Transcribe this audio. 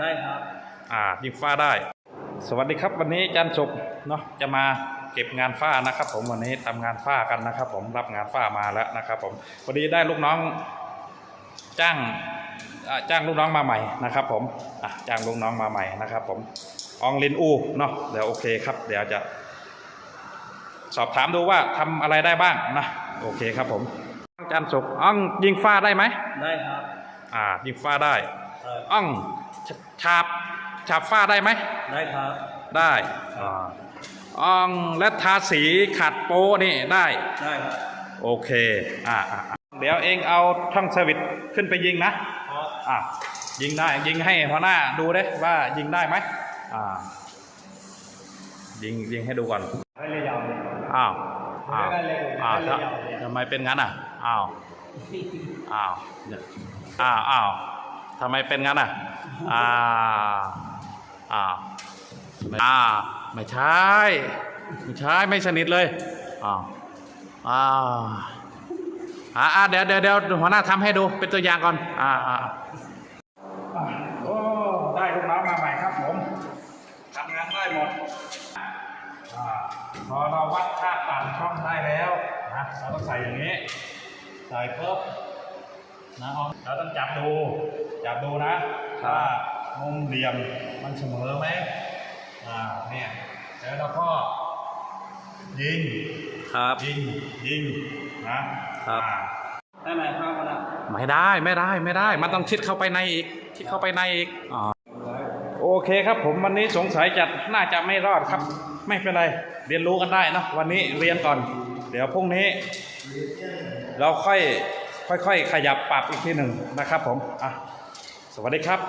ได้ครับ อ่ายิงฟ้าได้ สวัสดีครับ วันนี้อาจันสุกเนาะจะมาเก็บงานฝ้านะครับ ผมวันนี้ทำงานฝ้ากันนะครับ ผมรับงานฝ้ามาแล้วนะครับ ผมพอดีได้ลูกน้อง จ้างอ่าจ้างลูกน้องมาใหม่นะครับ ผมอะจ้างลูกน้องมาใหม่นะครับ ผมอองลินอูเนาะเดี๋ยวโอเคครับ เดี๋ยวจะสอบถามดูว่าทำอะไรได้บ้างนะโอเคครับผมอาจารย์สุกอ่องยิงฟ้าได้ไหมได้ครับ อ่ายิงฟ้าได้เอออ่อง ฉฉาบฉาบฝ้าได้ไหม ได้ครับได้อ่าอ่องและทาสีขัดโป้นี่ได้ ได้ครับโอเคอ่าอ่าอ่าเดี๋ยวเองเอาช่องสวิตช์ขึ้นไปยิงนะครับอ่ายิงได้ยิงให้หัวหน้าดูได้ว่ายิงได้ไหมอ่ายิงยิงให้ดูก่อนให้เลยยาวเลยอ้าวอ้าวไม่ได้เลยอ้าวไม่ได้เลยทำไมเป็นงั้นอะอ้าวอ้าวเนี่ยอ้าวอ้าว ทำไมเป็นงั้นอะอ้าอ้าอ้าไม่ใช่ ไม่ใช่ ไม่สนิทเลยอ้าวอ้าวอ่าอ่าเดี๋ยวเดี๋ยวเดี๋ยวหัวหน้าทำให้ดูเป็นตัวอย่างก่อน อ่าอ่าโอ้ได้ลูกน้องมาใหม่ครับผมทำงานได้หมดพอเราวัดค่าต่างช่องได้แล้วนะเราต้องใส่อย่างนี้ ใส่ปุ๊บ นะเอาเราต้องจับดู จับดูนะว่ามุมเหลี่ยมมันเสมอไหมอ่าเนี่ยแล้วเราก็ยิงครับยิงยิงนะครับอ่าได้ไหมครับวันน่ะไม่ได้ไม่ได้ไม่ได้ มันต้องชิดเข้าไปในอีกชิดเข้าไปในอีกอ่าโอเคครับผมวันนี้สงสัยจะน่าจะไม่รอดครับ ไม่เป็นไรเรียนรู้กันได้เนอะวันนี้เรียนก่อน เดี๋ยวพรุ่งนี้ เราค่อย ค่อยๆ ขยับปรับอีกทีหนึ่งนะครับผมอะสวัสดีครับ